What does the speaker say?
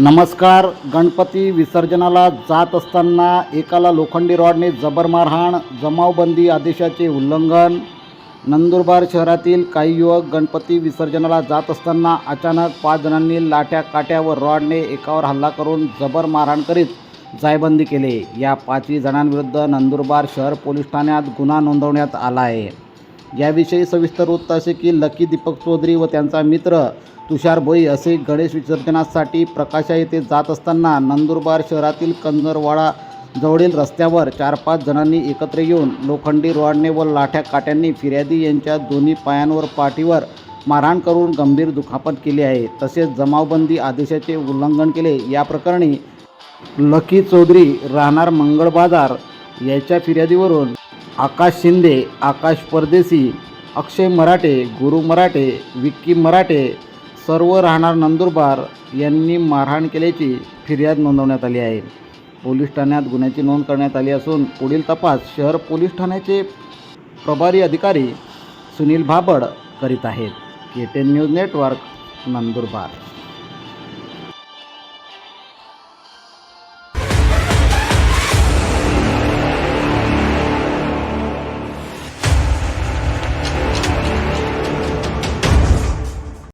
नमस्कार गणपती विसर्जनाला जात असताना एकाला लोखंडी रॉडने जबर मारहाण जमावबंदी आदेशाचे उल्लंघन. नंदुरबार शहरातील काही युवक गणपती विसर्जनाला जात असताना अचानक पाच जणांनी लाट्या काट्या व रॉडने एकावर हल्ला करून जबर मारहाण करीत जायबंदी केले. या पाचही जणांविरुद्ध नंदुरबार शहर पोलीस ठाण्यात गुन्हा नोंदवण्यात आला आहे. याविषयी सविस्तर वृत्त असे की लकी दीपक चौधरी व त्यांचा मित्र तुषार भोई असे गणेश विसर्जनासाठी प्रकाशा येथे जात असताना नंदुरबार शहरातील कंजरवाडा जवळील रस्त्यावर चार पाच जणांनी एकत्र येऊन लोखंडी रॉडने व लाठ्या काट्यांनी फिर्यादी यांच्या दोन्ही पायांवर पाठीवर मारहाण करून गंभीर दुखापत केली आहे. तसेच जमावबंदी आदेशाचे उल्लंघन केले. या प्रकरणी लकी चौधरी राहणार मंगळ बाजार याच्या फिर्यादीवरून आकाश शिंदे आकाश परदेशी अक्षय मराठे गुरु मराठे विक्की मराठे सर्व राहणार नंदुरबार यांनी मारहाण केल्याची फिर्याद नोंदवण्यात आली आहे. पोलीस ठाण्यात गुन्ह्याची नोंद करण्यात आली असून पुढील तपास शहर पोलीस ठाण्याचे प्रभारी अधिकारी सुनील भाबड करीत आहेत. K ten news network Nandurbar.